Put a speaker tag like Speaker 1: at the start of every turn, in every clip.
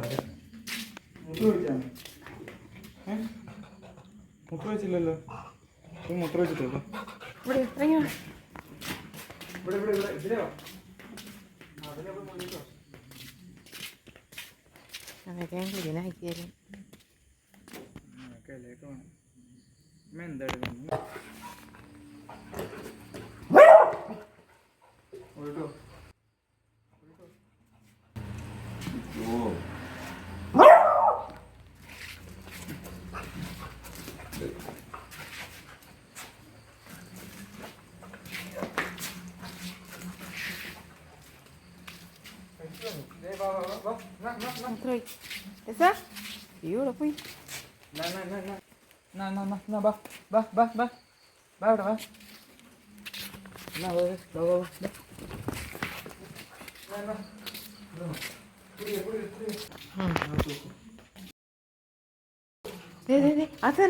Speaker 1: മൂത്ര ഒഴിച്ചാണ് ഏ? മൂത്ര ഒഴിച്ചില്ലല്ലോ മൂത്ര ഒഴിച്ചിട്ടല്ലോ
Speaker 2: ഇവിടെ.
Speaker 1: ഇവിടെ ഇവിടെ ഇവിടെ മുന്നിട്ടോ
Speaker 2: അതൊക്കെ
Speaker 1: അമ്മ എന്തായാലും ഓട്ടോ
Speaker 2: മൂത്രം ഒഴി രസാ Não, não, não,
Speaker 1: não. Não, não, não, Na, vá, vá, vá, vá. Ba, vá, vá. Ba, ഇവിടെ വാ. Na, വാ, വാ, വാ, വാ, വാ. Na, na. ഇവിടെ വാ. കുടിക്ക്, കുടിക്ക്, കുടിക്ക്. ആ, തൂക്ക്.
Speaker 2: ദേ ദേ ദേ അത്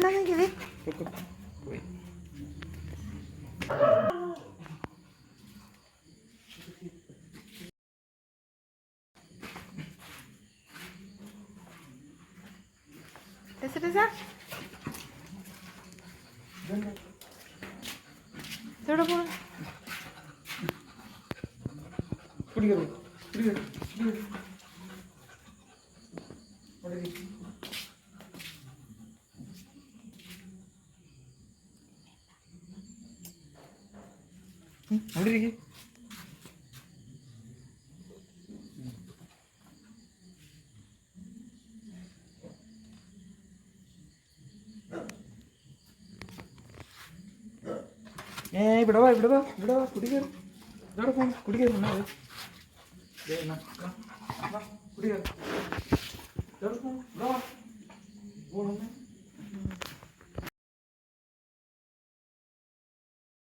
Speaker 2: പോണു
Speaker 1: കുടിക്ക്, കുടിക്ക്, കുടിക്ക്, കുടിക്ക്. അവിടെ ഇരിക്ക്. ഏ ഇവിടെ വാ ഇവിടെ വാ ഇവിടെ വാ കുടിക്കരുത് ഇതോടെ പോകും കുടിക്കരുത് എന്നാ ഇത്. ദേ, എന്നാ, എന്നാ, എന്നാ, കുടിക്കരുത് ഇവിടെ വാ. പോണെന്ന്